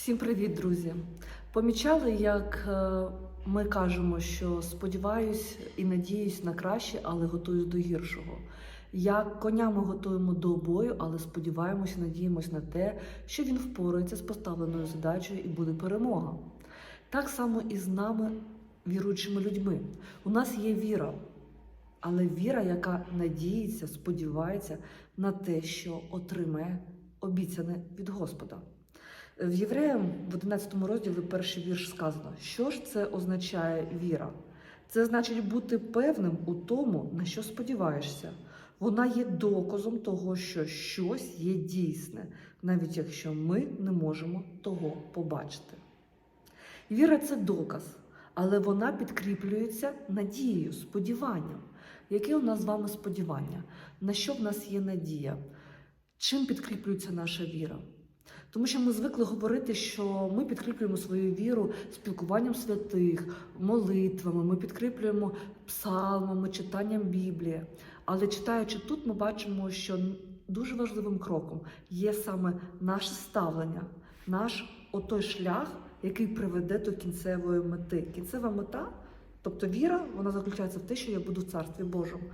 Всім привіт, друзі! Помічали, як е, ми кажемо, що сподіваюсь і надіюсь на краще, але готуюсь до гіршого. Як коня ми готуємо до бою, але сподіваємося, надіємось на те, що він впорається з поставленою задачею і буде перемога. Так само і з нами, віруючими людьми. У нас є віра, але віра, яка надіється, сподівається на те, що отримає обіцяне від Господа. В Євреям в 11 розділі перший вірш сказано, що ж це означає віра? Це значить бути певним у тому, на що сподіваєшся. Вона є доказом того, що щось є дійсне, навіть якщо ми не можемо того побачити. Віра це доказ, але вона підкріплюється надією, сподіванням. Яке у нас з вами сподівання? На що в нас є надія? Чим підкріплюється наша віра? Тому що ми звикли говорити, що ми підкріплюємо свою віру спілкуванням святих, молитвами, ми підкріплюємо псалмами, читанням Біблії. Але читаючи тут, ми бачимо, що дуже важливим кроком є саме наше ставлення, наш отой шлях, який приведе до кінцевої мети. Кінцева мета, тобто віра, вона заключається в те, що я буду в царстві Божому.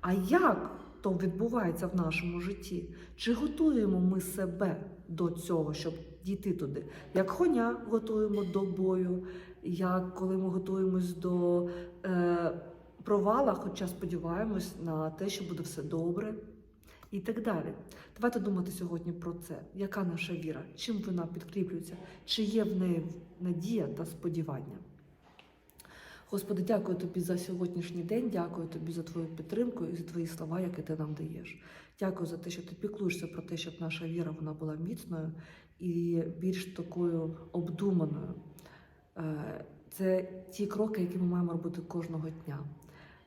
А як то відбувається в нашому житті? Чи готуємо ми себе до цього, щоб дійти туди? Як коня готуємо до бою, як коли ми готуємось до е, провала, хоча сподіваємось на те, що буде все добре. І так далі. Давайте думати сьогодні про це. Яка наша віра? Чим вона підкріплюється? Чи є в неї надія та сподівання? Господи, дякую тобі за сьогоднішній день, дякую тобі за твою підтримку і за твої слова, які ти нам даєш. Дякую за те, що ти піклуєшся про те, щоб наша віра вона була міцною і більш такою обдуманою. Е, Це ті кроки, які ми маємо робити кожного дня.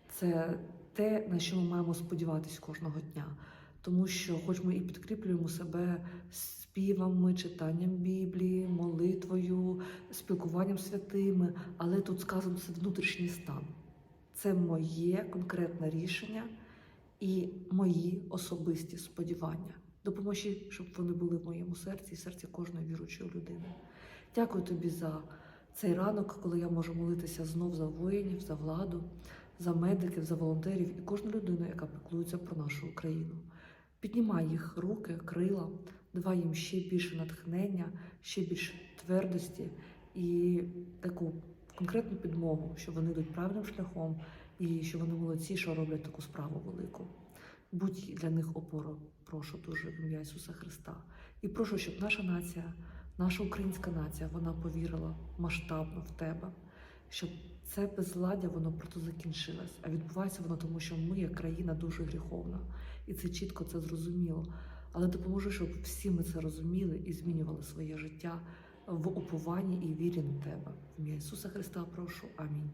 Це те, на що ми маємо сподіватись кожного дня. Тому що, хоч ми і підкріплюємо себе співами, читанням Біблії, молитвою, спілкуванням святими, але тут сказано це внутрішній стан. Це моє конкретне рішення і мої особисті сподівання. Допоможі, щоб вони були в моєму серці і серці кожної віруючої людини. Дякую тобі за цей ранок, коли я можу молитися знов за воїнів, за владу, за медиків, за волонтерів і кожну людину, яка піклується про нашу Україну. Піднімай їх руки, крила, давай їм ще більше натхнення, ще більше твердості і таку конкретну підмогу, що вони йдуть правильним шляхом і що вони молодці, що роблять таку справу велику. Будь для них опорою, прошу дуже в ім'я Ісуса Христа. І прошу, щоб наша нація, наша українська нація, вона повірила масштабно в тебе, щоб це безладдя воно просто закінчилось. А відбувається воно тому, що ми, як країна, дуже гріховна, і це чітко це зрозуміло. Але допоможи, щоб всі ми це розуміли і змінювали своє життя в упованні і вірі на тебе. В ім'я Ісуса Христа прошу. Амінь.